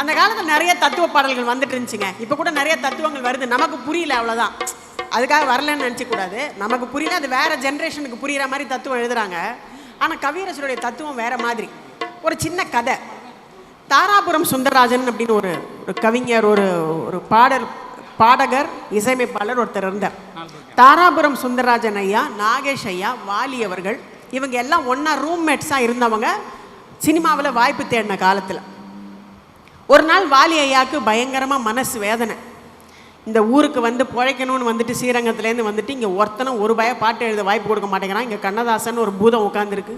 அந்த காலத்தில் நிறைய தத்துவ பாடல்கள் வந்துட்டு இருந்துச்சுங்க. இப்போ கூட நிறைய தத்துவங்கள் வருது. நமக்கு புரியல அவ்வளோதான் அதுக்காக வரலன்னு நினச்சிக்கூடாது நமக்கு புரியல அது வேறு ஜென்ரேஷனுக்கு புரிகிற மாதிரி தத்துவம் எழுதுகிறாங்க ஆனால் கவியரசருடைய தத்துவம் வேறு மாதிரி. ஒரு சின்ன கதை. தாராபுரம் சுந்தரராஜன் அப்படின்னு ஒரு ஒரு கவிஞர் ஒரு ஒரு பாடல் பாடகர் இசையமைப்பாளர் ஒருத்தர் இருந்தார். தாராபுரம் சுந்தரராஜன் ஐயா நாகேஷ் ஐயா வாலி அவர்கள் இவங்க எல்லாம் ஒன்றா ரூம்மேட்ஸாக இருந்தவங்க. சினிமாவில் வாய்ப்பு தேடின காலத்தில். ஒரு நாள் வாலி ஐயாவுக்கு பயங்கரமாக மனசு வேதனை. இந்த ஊருக்கு வந்து பிழைக்கணும்னு வந்துட்டு ஸ்ரீரங்கத்துலேருந்து வந்துட்டு இங்கே ஒருத்தனும் ஒரு பய பாட்டு எழுத வாய்ப்பு கொடுக்க மாட்டேங்கிறான். இங்கே கண்ணதாசன் ஒரு பூதம் உட்காந்துருக்கு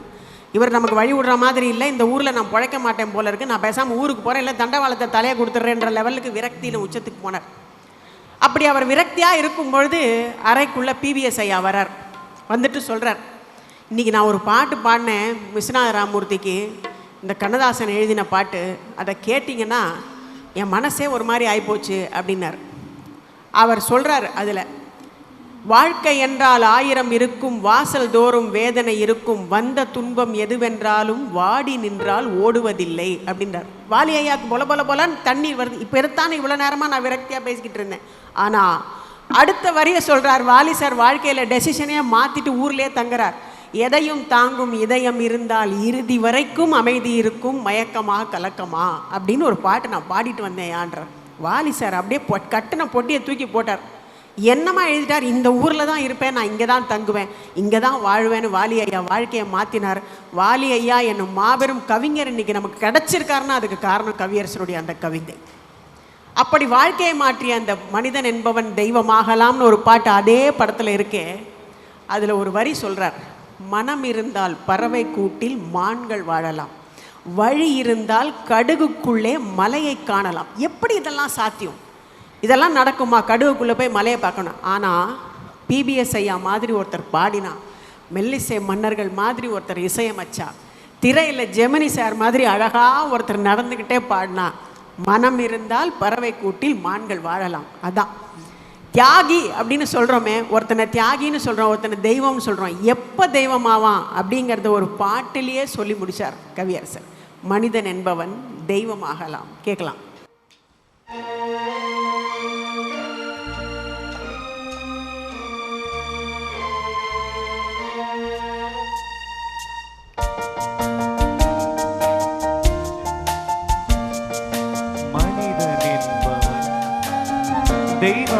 இவர் நமக்கு வழி விடுற மாதிரி இல்லை. இந்த ஊரில் நான் பிழைக்க மாட்டேன் போல இருக்கு. நான் பேசாமல் ஊருக்கு போகிறேன் இல்லை தண்டவாளத்தை தலையை கொடுத்துட்றேன்ற லெவலுக்கு விரக்தியில் உச்சத்துக்கு போனார். அப்படி அவர் விரக்தியாக இருக்கும் பொழுது அறைக்குள்ளே பிவிஎஸ் ஐயா வரார் வந்துட்டு சொல்கிறார் இன்றைக்கி நான் ஒரு பாட்டு பாடினேன். விஸ்வநாத ராமூர்த்திக்கு இந்த கண்ணதாசன் எழுதின பாட்டு அதை கேட்டிங்கன்னா என் மனசே ஒரு மாதிரி ஆயிப்போச்சு அப்படின்னார். அவர் சொல்கிறார் அதில் வாழ்க்கை என்றால் ஆயிரம் இருக்கும் வாசல் தோறும் வேதனை இருக்கும் வந்த துன்பம் எதுவென்றாலும் வாடி நின்றால் ஓடுவதில்லை அப்படின்றார். வாலி ஐயாக்கு பொல பொல பொலன்னு தண்ணீர் வருது. இப்போ எடுத்தானே இவ்வளோ நேரமாக நான் விரக்தியாக பேசிக்கிட்டு இருந்தேன். ஆனால் அடுத்த வரியை சொல்கிறார் வாலி சார் வாழ்க்கையில் டெசிஷனே மாற்றிட்டு ஊர்லேயே தங்குறார். எதையும் தாங்கும் இதயம் இருந்தால் இறுதி வரைக்கும் அமைதி இருக்கும் மயக்கமா கலக்கமா? அப்படின்னு ஒரு பாட்டு நான் பாடிட்டு வந்தேன் ஆன்ற வாலி சார் அப்படியே பொ கட்டின பொட்டியை தூக்கி போட்டார். என்னமா எழுதிட்டார்? இந்த ஊரில் தான் இருப்பேன் நான் இங்கே தான் தங்குவேன். இங்கே தான் வாழ்வேன்னு வாலி ஐயா வாழ்க்கையை மாற்றினார் வாலி ஐயா என்னும் மாபெரும் கவிஞர் இன்னைக்கு நமக்கு கிடைச்சிருக்காருன்னா அதுக்கு காரணம் கவியரசருடைய அந்த கவிதை. அப்படி வாழ்க்கையை மாற்றிய அந்த மனிதன் என்பவன் தெய்வமாகலாம்னு ஒரு பாட்டு அதே படத்தில் இருக்கே அதில் ஒரு வரி சொல்கிறார் மனம் இருந்தால் பறவை கூட்டில் மான்கள் வாழலாம். வழி இருந்தால் கடுகுக்குள்ளே மலையை காணலாம். எப்படி இதெல்லாம் சாத்தியம்? இதெல்லாம் நடக்குமா? கடுகுக்குள்ளே போய் மலையை பார்க்கணும். ஆனால் பிபிஎஸ் ஐயா மாதிரி ஒருத்தர் பாடினா மெல்லிசை மன்னர்கள் மாதிரி ஒருத்தர் இசையமைச்சா திரையில் ஜெமினி சார் மாதிரி அழகாக ஒருத்தர் நடந்துக்கிட்டே பாடினா மனம் இருந்தால் பறவை கூட்டில் மான்கள் வாழலாம். அதான். தியாகி அப்படின்னு சொல்கிறோமே ஒருத்தனை தியாகின்னு சொல்கிறோம் ஒருத்தனை தெய்வம்னு சொல்கிறோம் எப்போ தெய்வமாவான் அப்படிங்கிறத ஒரு பாட்டிலேயே சொல்லி முடிச்சார் கவியரசர். மனிதன் என்பவன் தெய்வமாகலாம். கேட்கலாம்.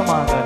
மனிதன்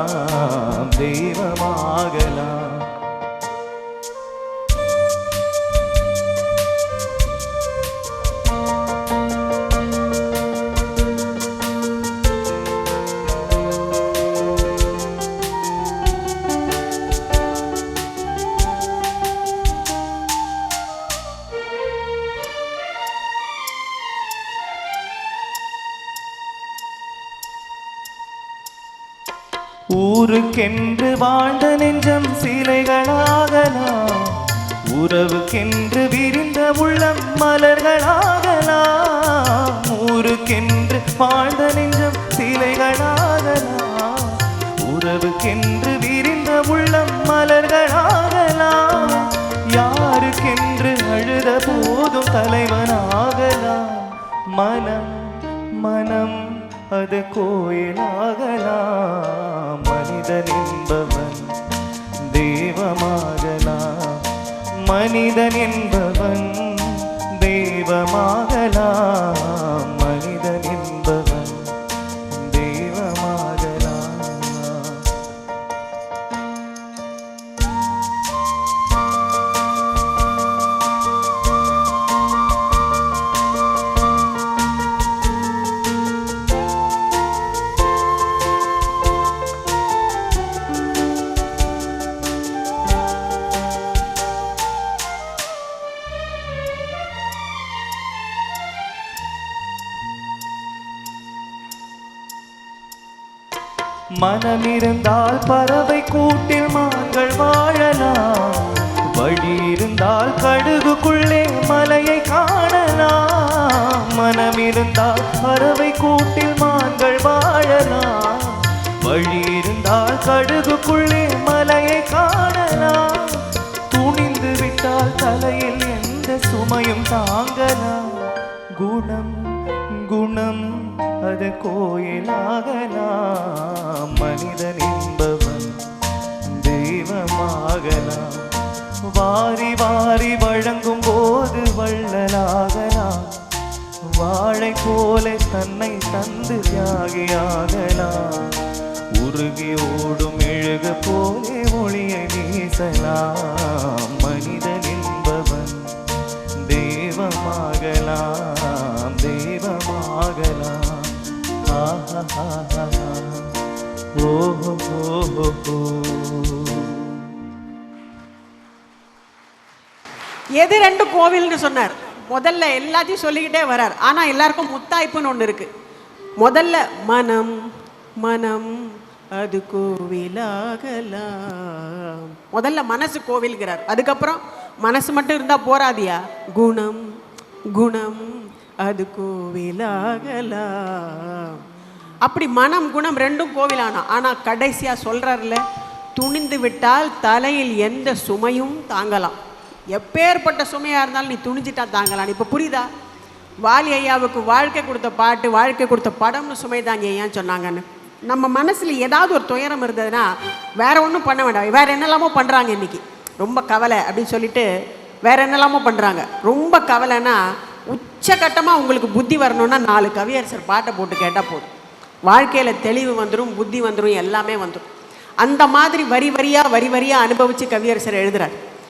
தெய்வமாகலாம் ஊருக்கென்று வாழ்ந்த நெஞ்சம் சிலைகளாகலாம். உறவுக்கென்று விரிந்த உள்ளம் மலர்களாகலாம். ஊருக்கென்று வாழ்ந்த நெஞ்சம் சிலைகளாகலாம். உறவுக்கென்று விரிந்த உள்ளம் மலர்களாகலாம். யாருக்கென்று அழுத போதும் தலைவனாகலாம். மனம் மனம். அது கோயிலாகலாம். மனிதன் என்பவன் தெய்வமாகலாம் மனிதன் என்பவன் மனமிருந்தால் பறவை கூட்டில் மான்கள் வாழலாம். வழி இருந்தால் கடுகுக்குள்ளே மலையை காணலாம். மனமிருந்தால் பறவை கூட்டில் மான்கள் வாழலாம். வழி இருந்தால் கடுகுக்குள்ளே மலையை காணலாம். துணிந்து விட்டால் தலையில் எந்த சுமையும் தாங்கலாம். குணம் குணம் அது கோயிலாகலாம். மனிதன் என்பவன் தெய்வமாகலாம். வாரி வாரி வழங்கும் போது வள்ளலாகலாம். வாழை போல தன்னை தந்து தியாகியாகலாம். உருகி ஓடும் எழுக போலே ஒளியை வீசலாம். மனிதன் என்பவன் தெய்வமாகலாம். ஆகலாம். ஓஹோ எது ரெண்டு கோவில்னு சொன்னார். முதல்ல எல்லாத்தையும் சொல்லிக்கிட்டே வரார். ஆனால் எல்லாருக்கும் முத்தாய்ப்புன்னு ஒன்று இருக்கு. முதல்ல மனம் மனம் அது கோவிலாகலாம். முதல்ல மனசு கோவில்கிறார். அதுக்கப்புறம் மனசு மட்டும் இருந்தால் போராதியா? குணம் குணம். அது கோவிலாகலாம் அப்படி மனம் குணம் ரெண்டும் கோவிலானா? ஆனால் கடைசியாக சொல்கிறார்ல துணிந்து விட்டால் தலையில் எந்த சுமையும் தாங்கலாம். எப்பேற்பட்ட சுமையாக இருந்தாலும் நீ துணிஞ்சிட்டா தாங்கலாம். இப்போ புரியுதா? வாலி ஐயாவுக்கு வாழ்க்கை கொடுத்த பாட்டு வாழ்க்கை கொடுத்த படம்னு சுமை தாங்க ஏன் சொன்னாங்கன்னு. நம்ம மனசில் ஏதாவது ஒரு துயரம் இருந்ததுன்னா வேற ஒன்றும் பண்ண வேண்டாம். வேற என்னெல்லாமோ பண்ணுறாங்க இன்னைக்கு. ரொம்ப கவலை அப்படின்னு சொல்லிட்டு வேற என்னெல்லாமோ பண்ணுறாங்க ரொம்ப கவலைன்னா உச்சகட்டமாக உங்களுக்கு புத்தி வரணும்னா நாலு கவியரசர் பாட்டை போட்டு கேட்டால் போதும். வாழ்க்கையில் தெளிவு வந்துடும் புத்தி வந்துடும் எல்லாமே வந்துடும் அந்த மாதிரி வரி வரியாக வரி வரியாக அனுபவித்து கவியரசர் எழுதுகிறார்